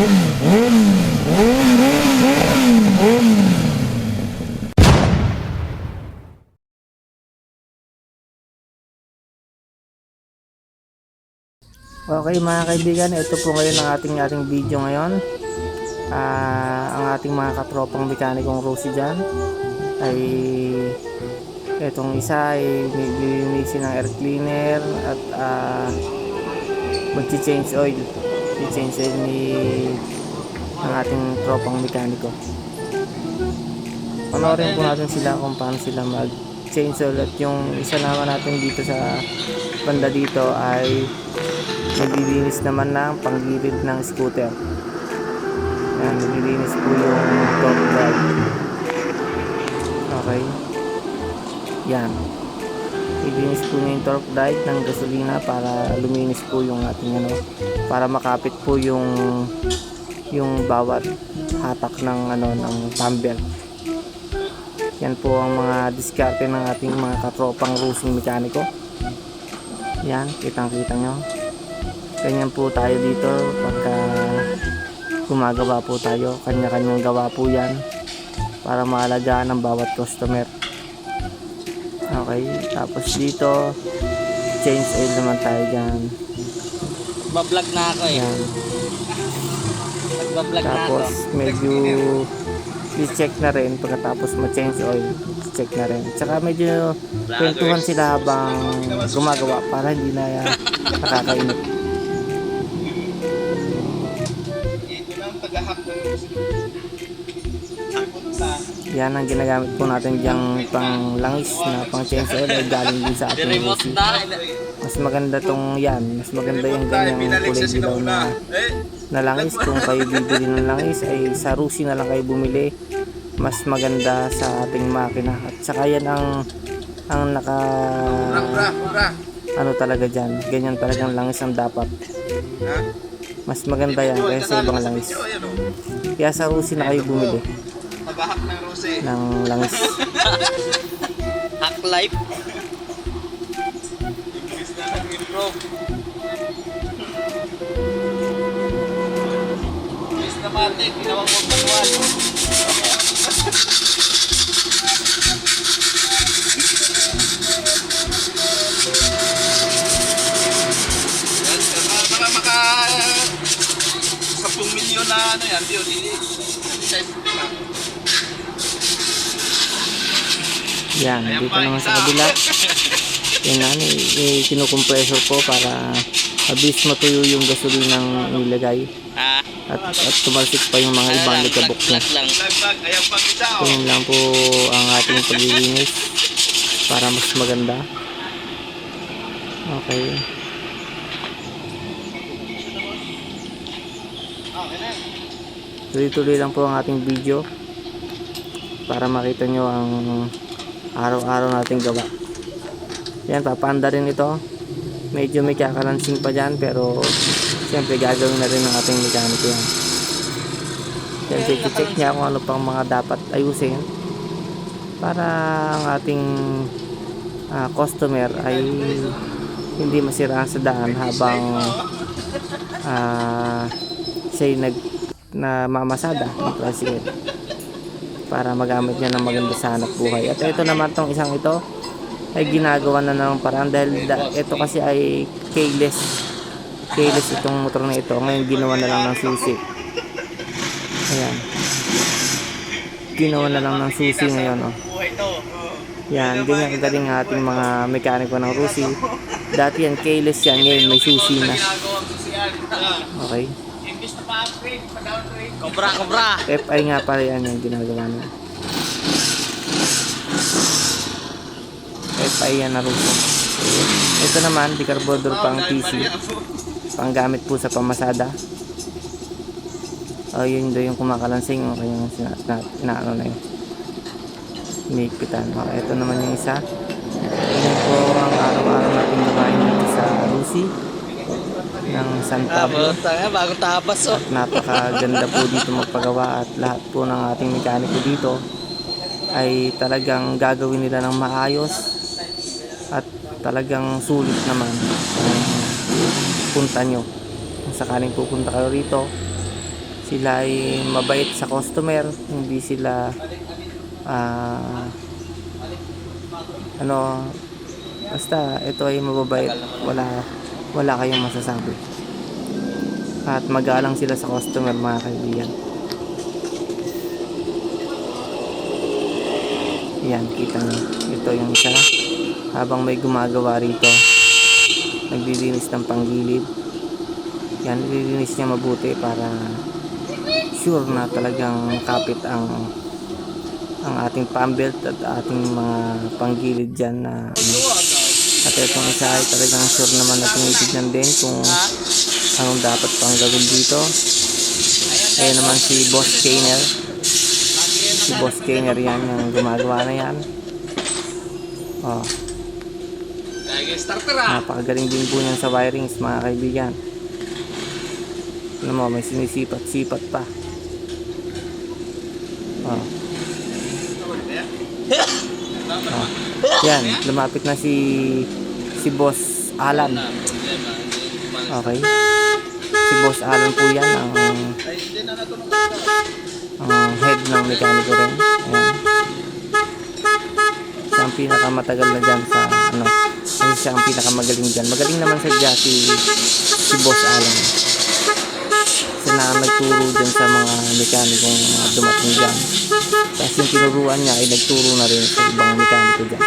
Okay mga kaibigan, ito po ngayon ang ating ating video ngayon. Ah, ang ating mga katropang mekanikong Rosie dyan ay itong isa ay nilinisin ng air cleaner at ah, magchi-change oil. I-change oil ni ang ating tropang mekaniko. Panoorin po natin sila kung paano sila mag-change oil at yung isa naman natin dito sa banda dito ay naglilinis naman ng panggilid ng scooter. Yan, naglilinis po yung top drive. Okay. Yan. Ilinis po niya yung torque drive ng gasolina para luminis po yung ating ano, para makapit po yung yung bawat hatak ng ano ng tumbler. Yan po ang mga diskarte ng ating mga katropang rusing mekaniko. Yan, kitang-kita nyo ganyan po tayo dito pagka gumagawa po tayo kanya-kanyang gawa po yan para maalagaan ng bawat customer okay tapos dito change oil naman tayo dyan Bablog na ako eh. yan Nagbablog na ako. tapos medyo i-check na rin pagkatapos ma-change oil. Check na rin. Tsaka medyo kwentuhan sila habang gumagawa para hindi na yan Yan ang ginagamit po natin diyang pang langis na pang oil ay galing din sa ating Lucy. na. Mas maganda tong yan. Mas maganda yung ganyang kulay dilaw na, Eh, na langis. Kung kayo bibili ng langis ay sa Rusi na lang kayo bumili. Mas maganda sa ating makina. At saka yan ang ang naka ano talaga dyan. Ganyan talagang langis ang dapat. Mas maganda yan kaysa sa ibang langis. Kaya sa Rusi na kayo bumili Tagahak ng Rose. ng langis. Hack life. English na lang improve. English na mate, ginawang magbaguan. Yan, Ayan dito naman sa kabila. Yan na, i- kinukompressor ko para mabilis matuyo yung gasolinang nilagay Ah, at, at tumalsik pa yung mga ibang likabok niya. Ito oh. yun lang po ang ating paglilinis para mas maganda. Okay. Tuloy-tuloy lang po ang ating video para makita nyo ang araw-araw nating gawa. Yan, papaanda rin ito. Medyo may kakalansing pa dyan pero siyempre gagawin na rin ng ating mekaniko yan. Yan, check niya kung ano pang mga dapat ayusin para ang ating ah, customer ay hindi masiraan sa daan habang ah, siya'y nag na mamasada ng tricycle para magamit niya ng maganda sa hanap buhay. At ito naman tong isang ito ay ginagawa na ng paraan dahil da, ito kasi ay keyless. Keyless itong motor na ito. Ngayon ginawa na lang ng susi. Ayan. Ginawa na lang ng susi ngayon. Oh. Yan, ganyan ang ating mga mekaniko ng Rusi. Dati yan, keyless yan. Ngayon may susi na. Okay. Imbis na pa-upgrade, pa-downgrade. Cobra, cobra. FI nga pala yan yung ginagawa niya. FI yan na Rusi. Ito naman, bicarbonate pang PC. Panggamit po sa pamasada. Oh, yun daw yung kumakalansing. Okay, yung sina, na, inaano na yun. Iniigpitan. Okay, ito naman yung isa. Yan po ang araw-araw natin gawain dito sa Rusi ng San Pablo. Tapos, tanga, bagong tapas oh. Napakaganda po dito magpagawa at lahat po ng ating mekaniko dito ay talagang gagawin nila ng maayos at talagang sulit naman ang punta nyo. Kung sakaling pupunta kayo rito, sila ay mabait sa customer, hindi sila ah ano basta ito ay mababait, wala wala kayong masasabi. At magalang sila sa customer mga kaibigan. Yan, kita nyo. Ito yung isa. Habang may gumagawa rito, naglilinis ng panggilid. Yan, nililinis niya mabuti para sure na talagang kapit ang ang ating pambelt at ating mga panggilid dyan na ano. At itong isa ay talagang sure naman na tinitignan din kung anong dapat pang gawin dito. Ayan naman si Boss Kainer. Si Boss Kainer yan yung gumagawa na yan. Oh, napakagaling din po niyan sa wirings mga kaibigan. Ano mo may sinisipat-sipat pa. Oh. oh. yan lumapit na si si Boss Alan okay si Boss Alan po yan ang ang head ng mekaniko rin. Ayan. Siya ang pinakamatagal na dyan sa ano. Kasi siya ang pinakamagaling dyan. Magaling naman sa dyan si, si Boss Alan. Siya na nagturo dyan sa mga mekanikong mga dumating dyan. Tapos yung tinuruan niya ay nagturo na rin sa ibang mekaniko dyan.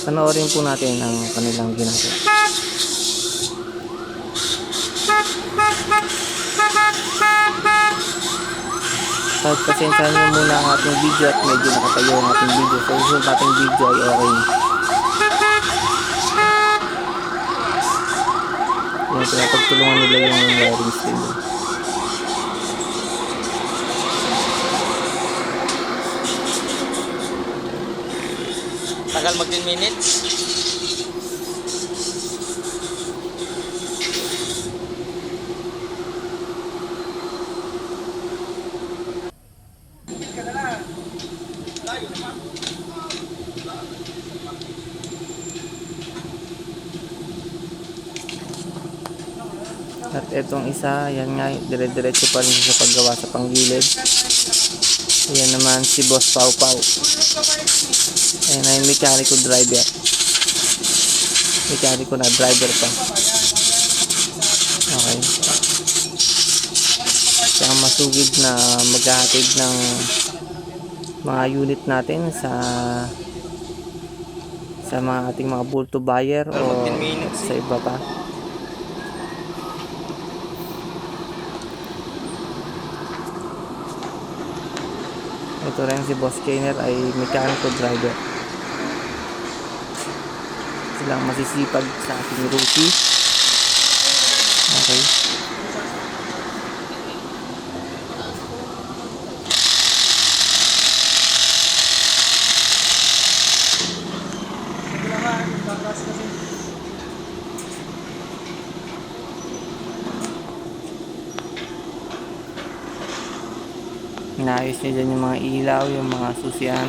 Panoorin po natin ang kanilang ginagawa. At pasensyahan nyo muna ang ating video at medyo nakatayo ang ating video. So, yung ating video ay okay. Yan, pinapagtulungan nila yung wiring stem. Tagal mag 10 minutes. At etong isa, yan nga, dire-diretso pa rin sa paggawa sa panggilid. Ayan naman si Boss Pau Pau. Ayan na yung mechanical driver. Mechanical na driver pa. Okay. Ang masugid na maghahatid ng mga unit natin sa sa mga ating mga bulto buyer o 10 minutes sa iba pa. Ito rin si Boss Kainer ay mechanical driver. Silang masisipag sa ating rookie. Okay. Inaayos niya dyan yung mga ilaw, yung mga susian.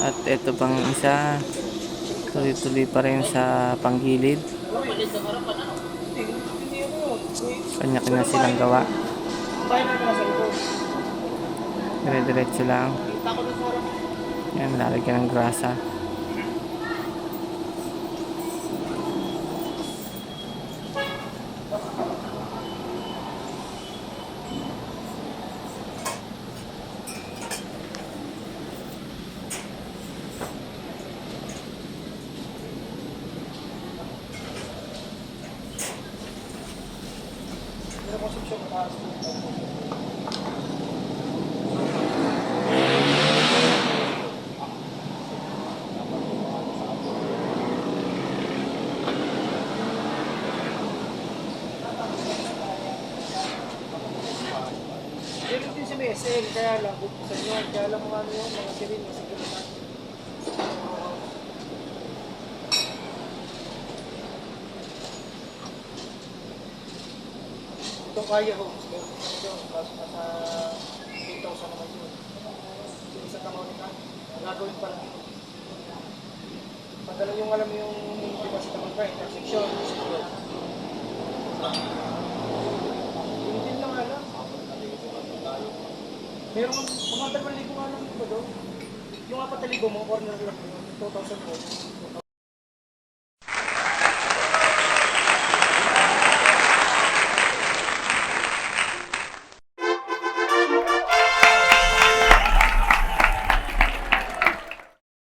At ito pang isa, tuloy-tuloy pa rin sa panggilid. Kanya-kanya silang gawa. Dire-diretso lang. Yan, lalagyan ng grasa. MSL, kaya lang, buksan yun, kaya lang mga ano yun, mga sirin, mga siguratan. Itong kaya meron din yun, kaso nasa 8,000 naman yun. Yung isa tamaw nila, gagawin pa lang. Madala yung alam yung di ba sa tamang ka, intersection. Yung din lang alam. Meron mga dalawang libo nga lang dito daw. Yung apat na libo mo, corner lang yun. 2,000 po.